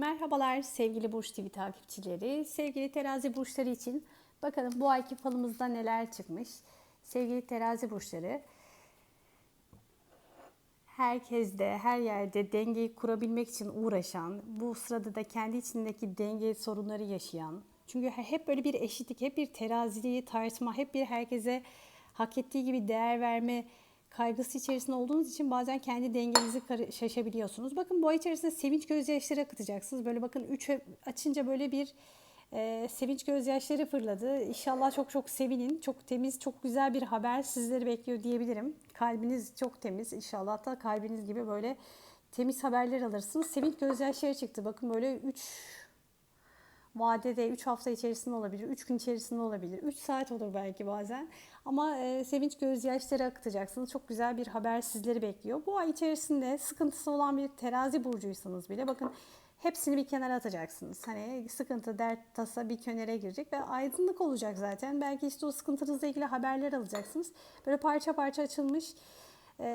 Merhabalar sevgili Burç TV takipçileri. Sevgili terazi burçları için bakalım bu ayki falımızda neler çıkmış. Sevgili terazi burçları herkeste, her yerde dengeyi kurabilmek için uğraşan, bu sırada da kendi içindeki denge sorunları yaşayan, çünkü hep böyle bir eşitlik, hep bir teraziliği tartma, hep bir herkese hak ettiği gibi değer verme kaygısı içerisinde olduğunuz için bazen kendi dengenizi şaşabiliyorsunuz. Bakın ay içerisinde sevinç gözyaşları akıtacaksınız. Böyle bakın 3 açınca böyle bir e, sevinç gözyaşları fırladı. İnşallah çok çok sevinin. Çok temiz, çok güzel bir haber sizleri bekliyor diyebilirim. Kalbiniz çok temiz. İnşallah da kalbiniz gibi böyle temiz haberler alırsınız. Sevinç gözyaşları çıktı. Bakın böyle 3 vadede 3 hafta içerisinde olabilir, 3 gün içerisinde olabilir, 3 saat olur belki bazen. Ama e, sevinç gözyaşları akıtacaksınız. Çok güzel bir haber sizleri bekliyor. Bu ay içerisinde sıkıntısı olan bir terazi burcuysanız bile bakın hepsini bir kenara atacaksınız. Hani sıkıntı, dert, tasa bir kenara girecek ve aydınlık olacak zaten. Belki işte o sıkıntınızla ilgili haberler alacaksınız. Böyle parça parça açılmış e,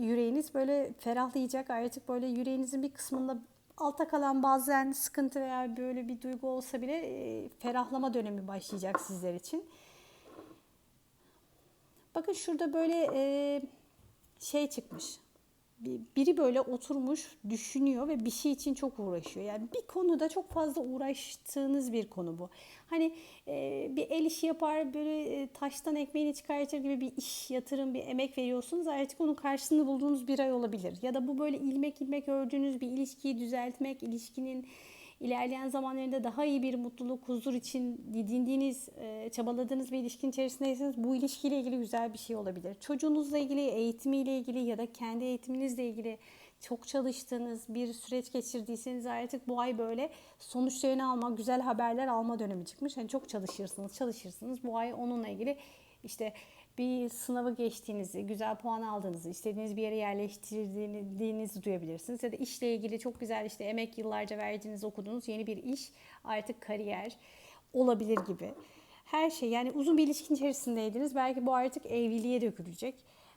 yüreğiniz böyle ferahlayacak. Artık böyle yüreğinizin bir kısmında alta kalan bazen sıkıntı veya böyle bir duygu olsa bile e, ferahlama dönemi başlayacak sizler için. Bakın şurada böyle e, şey çıkmış. Bir- Biri böyle oturmuş, düşünüyor ve bir şey için çok uğraşıyor. Yani bir konuda çok fazla uğraştığınız bir konu bu. Hani e, bir el işi yapar, böyle e, taştan ekmeğini çıkartır gibi bir iş, yatırım, bir emek veriyorsunuz. Artık onun karşılığını bulduğunuz bir ay olabilir. Ya da bu böyle ilmek ilmek ördüğünüz bir ilişkiyi düzeltmek, ilişkinin ilerleyen zamanlarında daha iyi bir mutluluk, huzur için didindiğiniz, e, çabaladığınız bir ilişkin içerisindeyseniz bu ilişkiyle ilgili güzel bir şey olabilir. Çocuğunuzla ilgili, eğitimiyle ilgili ya da kendi eğitiminizle ilgili çok çalıştığınız bir süreç geçirdiyseniz artık bu ay böyle sonuçlarını alma, güzel haberler alma dönemi çıkmış. Hani çok çalışırsınız, çalışırsınız. Bu ay onunla ilgili işte bir sınavı geçtiğinizi, güzel puan aldığınızı, istediğiniz bir yere yerleştirdiğinizi duyabilirsiniz. Ya da işle ilgili çok güzel işte emek yıllarca verdiğiniz, okuduğunuz yeni bir iş, artık kariyer olabilir gibi. Her şey yani uzun bir ilişkin içerisindeydiniz. Belki bu artık evliliğe dökülecek.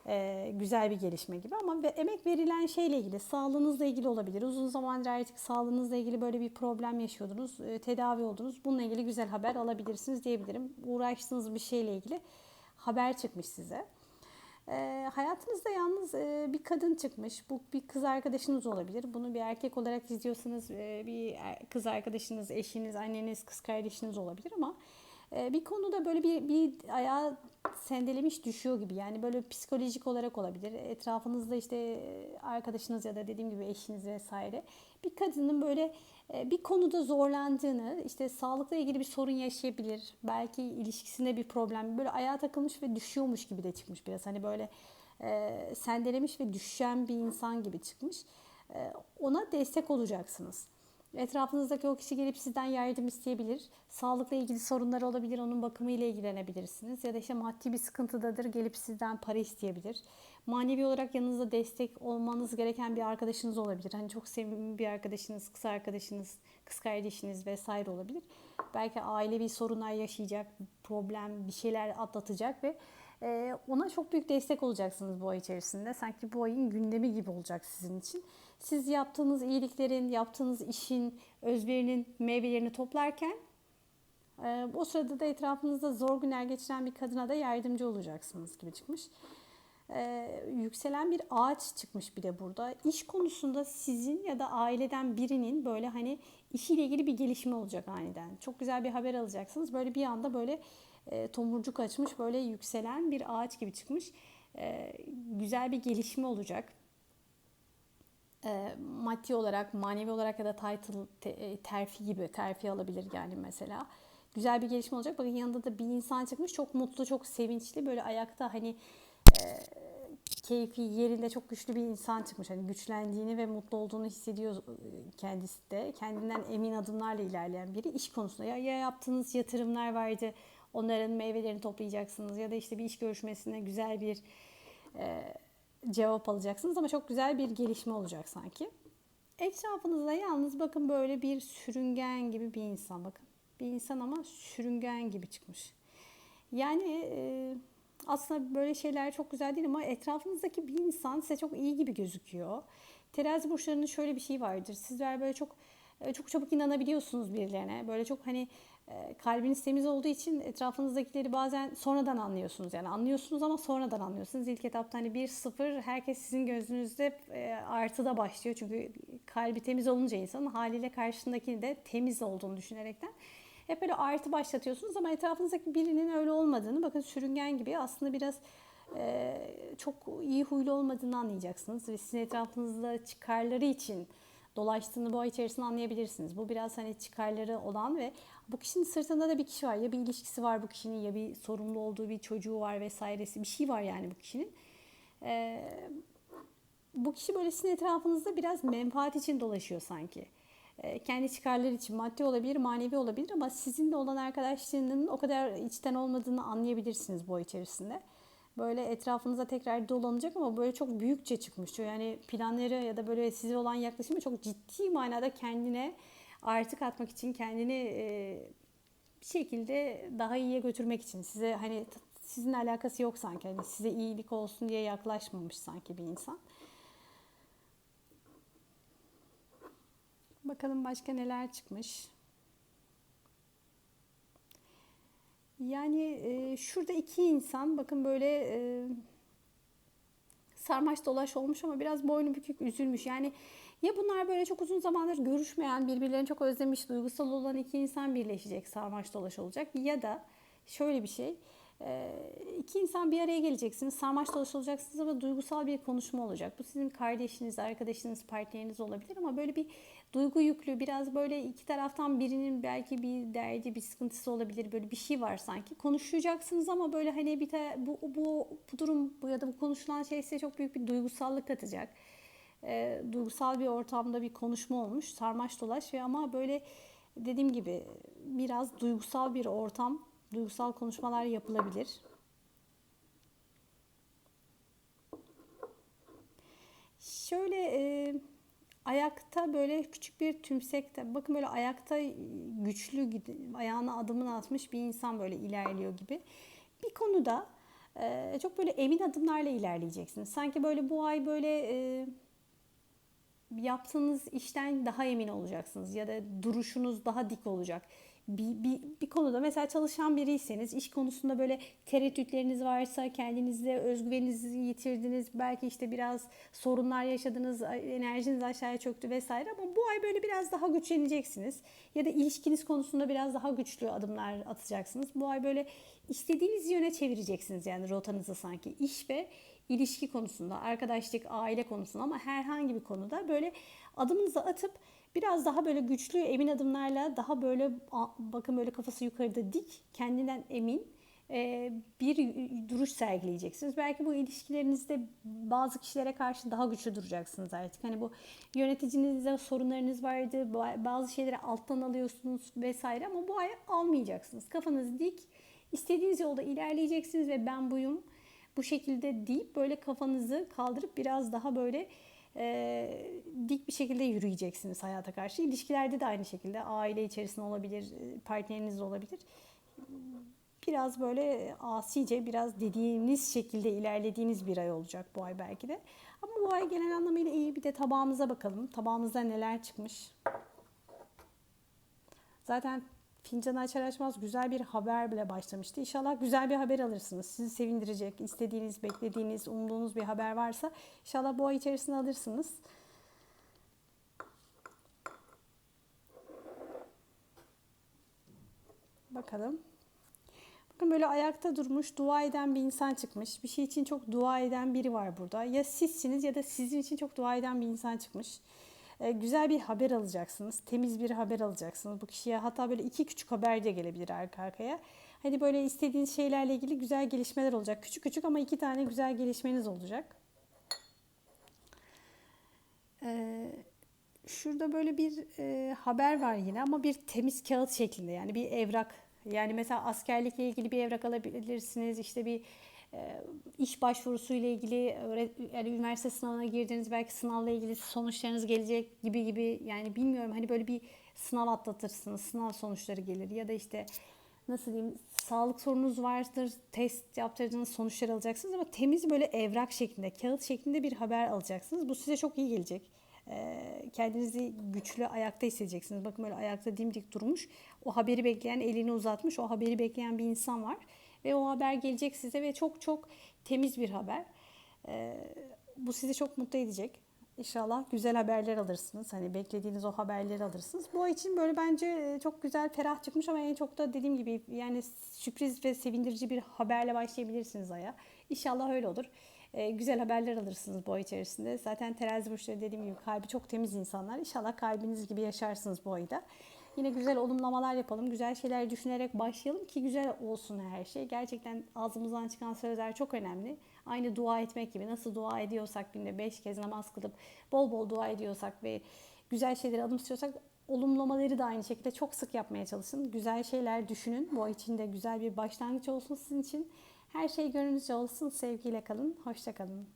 Ee, güzel bir gelişme gibi ama ve emek verilen şeyle ilgili, sağlığınızla ilgili olabilir. Uzun zamandır artık sağlığınızla ilgili böyle bir problem yaşıyordunuz, tedavi oldunuz. Bununla ilgili güzel haber alabilirsiniz diyebilirim. Uğraştığınız bir şeyle ilgili haber çıkmış size. E, hayatınızda yalnız e, bir kadın çıkmış. Bu bir kız arkadaşınız olabilir. Bunu bir erkek olarak izliyorsanız e, bir er- kız arkadaşınız, eşiniz, anneniz, kız kardeşiniz olabilir ama e, bir konuda böyle bir, bir ayağı sendelemiş düşüyor gibi. Yani böyle psikolojik olarak olabilir. Etrafınızda işte e, arkadaşınız ya da dediğim gibi eşiniz vesaire. Bir kadının böyle bir konuda zorlandığını, işte sağlıkla ilgili bir sorun yaşayabilir. Belki ilişkisinde bir problem, böyle ayağa takılmış ve düşüyormuş gibi de çıkmış biraz. Hani böyle e, sendelemiş ve düşen bir insan gibi çıkmış. E, ona destek olacaksınız. Etrafınızdaki o kişi gelip sizden yardım isteyebilir. Sağlıkla ilgili sorunları olabilir, onun bakımıyla ilgilenebilirsiniz. Ya da işte maddi bir sıkıntıdadır, gelip sizden para isteyebilir. Manevi olarak yanınızda destek olmanız gereken bir arkadaşınız olabilir. Hani çok sevimli bir arkadaşınız, kız arkadaşınız, kız kardeşiniz vesaire olabilir. Belki ailevi sorunlar yaşayacak, problem, bir şeyler atlatacak ve e, ona çok büyük destek olacaksınız bu ay içerisinde. Sanki bu ayın gündemi gibi olacak sizin için. Siz yaptığınız iyiliklerin, yaptığınız işin, özverinin meyvelerini toplarken e, o sırada da etrafınızda zor günler geçiren bir kadına da yardımcı olacaksınız gibi çıkmış. E, yükselen bir ağaç çıkmış bir de burada. İş konusunda sizin ya da aileden birinin böyle hani işiyle ilgili bir gelişme olacak aniden. Çok güzel bir haber alacaksınız. Böyle bir anda böyle e, tomurcuk açmış böyle yükselen bir ağaç gibi çıkmış. E, güzel bir gelişme olacak. E, maddi olarak, manevi olarak ya da title, e, terfi gibi terfi alabilir yani mesela. Güzel bir gelişme olacak. Bakın yanında da bir insan çıkmış. Çok mutlu, çok sevinçli. Böyle ayakta hani e, keyfi yerinde çok güçlü bir insan çıkmış. Hani güçlendiğini ve mutlu olduğunu hissediyor e, kendisi de. Kendinden emin adımlarla ilerleyen biri. iş konusunda ya, ya yaptığınız yatırımlar vardı. Onların meyvelerini toplayacaksınız. Ya da işte bir iş görüşmesine güzel bir e, cevap alacaksınız. Ama çok güzel bir gelişme olacak sanki. Etrafınızda yalnız bakın böyle bir sürüngen gibi bir insan bakın. Bir insan ama sürüngen gibi çıkmış. Yani e, aslında böyle şeyler çok güzel değil ama etrafınızdaki bir insan size çok iyi gibi gözüküyor. Terazi burçlarının şöyle bir şey vardır. Sizler böyle çok e, çok çabuk inanabiliyorsunuz birilerine. Böyle çok hani kalbiniz temiz olduğu için etrafınızdakileri bazen sonradan anlıyorsunuz. Yani anlıyorsunuz ama sonradan anlıyorsunuz. İlk etapta hani 1-0 herkes sizin gözünüzde e, artıda başlıyor. Çünkü kalbi temiz olunca insanın haliyle karşısındakini de temiz olduğunu düşünerekten hep böyle artı başlatıyorsunuz ama etrafınızdaki birinin öyle olmadığını bakın sürüngen gibi aslında biraz e, çok iyi huylu olmadığını anlayacaksınız ve sizin etrafınızda çıkarları için dolaştığını bu ay içerisinde anlayabilirsiniz. Bu biraz hani çıkarları olan ve bu kişinin sırtında da bir kişi var. Ya bir ilişkisi var bu kişinin ya bir sorumlu olduğu bir çocuğu var vesairesi bir şey var yani bu kişinin. Ee, bu kişi böyle sizin etrafınızda biraz menfaat için dolaşıyor sanki. Ee, kendi çıkarları için maddi olabilir, manevi olabilir ama sizinle olan arkadaşlığının o kadar içten olmadığını anlayabilirsiniz bu ay içerisinde böyle etrafınıza tekrar dolanacak ama böyle çok büyükçe çıkmış. Yani planları ya da böyle size olan yaklaşımı çok ciddi manada kendine artık atmak için kendini e, bir şekilde daha iyiye götürmek için size hani sizinle alakası yok sanki hani size iyilik olsun diye yaklaşmamış sanki bir insan. Bakalım başka neler çıkmış. Yani e, şurada iki insan bakın böyle e, sarmaş dolaş olmuş ama biraz boynu bükük üzülmüş. Yani ya bunlar böyle çok uzun zamandır görüşmeyen birbirlerini çok özlemiş duygusal olan iki insan birleşecek sarmaş dolaş olacak ya da şöyle bir şey e, iki insan bir araya geleceksiniz sarmaş dolaş olacaksınız ama duygusal bir konuşma olacak. Bu sizin kardeşiniz, arkadaşınız, partneriniz olabilir ama böyle bir duygu yüklü biraz böyle iki taraftan birinin belki bir derdi bir sıkıntısı olabilir böyle bir şey var sanki konuşacaksınız ama böyle hani bir ta, bu, bu, bu durum bu ya da bu konuşulan şey size çok büyük bir duygusallık katacak e, duygusal bir ortamda bir konuşma olmuş sarmaş dolaş ve ama böyle dediğim gibi biraz duygusal bir ortam duygusal konuşmalar yapılabilir. Şöyle e, ayakta böyle küçük bir tümsekte bakın böyle ayakta güçlü ayağına adımını atmış bir insan böyle ilerliyor gibi. Bir konuda e, çok böyle emin adımlarla ilerleyeceksiniz. Sanki böyle bu ay böyle yaptığınız işten daha emin olacaksınız ya da duruşunuz daha dik olacak bir, bir, bir konuda mesela çalışan biriyseniz iş konusunda böyle tereddütleriniz varsa kendinizde özgüveninizi yitirdiniz belki işte biraz sorunlar yaşadınız enerjiniz aşağıya çöktü vesaire ama bu ay böyle biraz daha güçleneceksiniz ya da ilişkiniz konusunda biraz daha güçlü adımlar atacaksınız. Bu ay böyle istediğiniz yöne çevireceksiniz yani rotanızı sanki iş ve ilişki konusunda arkadaşlık aile konusunda ama herhangi bir konuda böyle adımınızı atıp Biraz daha böyle güçlü emin adımlarla daha böyle bakın böyle kafası yukarıda dik kendinden emin e, bir duruş sergileyeceksiniz. Belki bu ilişkilerinizde bazı kişilere karşı daha güçlü duracaksınız artık. Hani bu yöneticinizle sorunlarınız vardı, bazı şeyleri alttan alıyorsunuz vesaire ama bu ay almayacaksınız. Kafanız dik, istediğiniz yolda ilerleyeceksiniz ve ben buyum bu şekilde deyip böyle kafanızı kaldırıp biraz daha böyle e, dik bir şekilde yürüyeceksiniz hayata karşı. İlişkilerde de aynı şekilde aile içerisinde olabilir, partneriniz olabilir. Biraz böyle asice, biraz dediğiniz şekilde ilerlediğiniz bir ay olacak bu ay belki de. Ama bu ay genel anlamıyla iyi. Bir de tabağımıza bakalım. Tabağımızda neler çıkmış. Zaten fincanı açar açmaz güzel bir haber bile başlamıştı. İnşallah güzel bir haber alırsınız. Sizi sevindirecek, istediğiniz, beklediğiniz, umduğunuz bir haber varsa inşallah bu ay içerisinde alırsınız. Bakalım. Bakın böyle ayakta durmuş, dua eden bir insan çıkmış. Bir şey için çok dua eden biri var burada. Ya sizsiniz ya da sizin için çok dua eden bir insan çıkmış. E, güzel bir haber alacaksınız. Temiz bir haber alacaksınız bu kişiye. Hatta böyle iki küçük haber de gelebilir arka arkaya. Hani böyle istediğiniz şeylerle ilgili güzel gelişmeler olacak. Küçük küçük ama iki tane güzel gelişmeniz olacak. Ee, şurada böyle bir e, haber var yine ama bir temiz kağıt şeklinde yani bir evrak. Yani mesela askerlikle ilgili bir evrak alabilirsiniz. İşte bir iş başvurusu ile ilgili yani üniversite sınavına girdiğiniz belki sınavla ilgili sonuçlarınız gelecek gibi gibi yani bilmiyorum hani böyle bir sınav atlatırsınız sınav sonuçları gelir ya da işte nasıl diyeyim sağlık sorunuz vardır test yaptırdığınız sonuçları alacaksınız ama temiz böyle evrak şeklinde kağıt şeklinde bir haber alacaksınız bu size çok iyi gelecek kendinizi güçlü ayakta hissedeceksiniz. Bakın böyle ayakta dimdik durmuş. O haberi bekleyen elini uzatmış. O haberi bekleyen bir insan var. Ve o haber gelecek size ve çok çok temiz bir haber. Ee, bu sizi çok mutlu edecek. İnşallah güzel haberler alırsınız. Hani beklediğiniz o haberleri alırsınız. Bu ay için böyle bence e, çok güzel, ferah çıkmış ama en çok da dediğim gibi yani sürpriz ve sevindirici bir haberle başlayabilirsiniz aya. İnşallah öyle olur. Ee, güzel haberler alırsınız bu ay içerisinde. Zaten terazi burçları dediğim gibi kalbi çok temiz insanlar. İnşallah kalbiniz gibi yaşarsınız bu ayda. Yine güzel olumlamalar yapalım. Güzel şeyler düşünerek başlayalım ki güzel olsun her şey. Gerçekten ağzımızdan çıkan sözler çok önemli. Aynı dua etmek gibi nasıl dua ediyorsak günde beş kez namaz kılıp bol bol dua ediyorsak ve güzel şeyleri anımsıyorsak olumlamaları da aynı şekilde çok sık yapmaya çalışın. Güzel şeyler düşünün. Bu ay için de güzel bir başlangıç olsun sizin için. Her şey gönlünüzce olsun. Sevgiyle kalın. Hoşça kalın.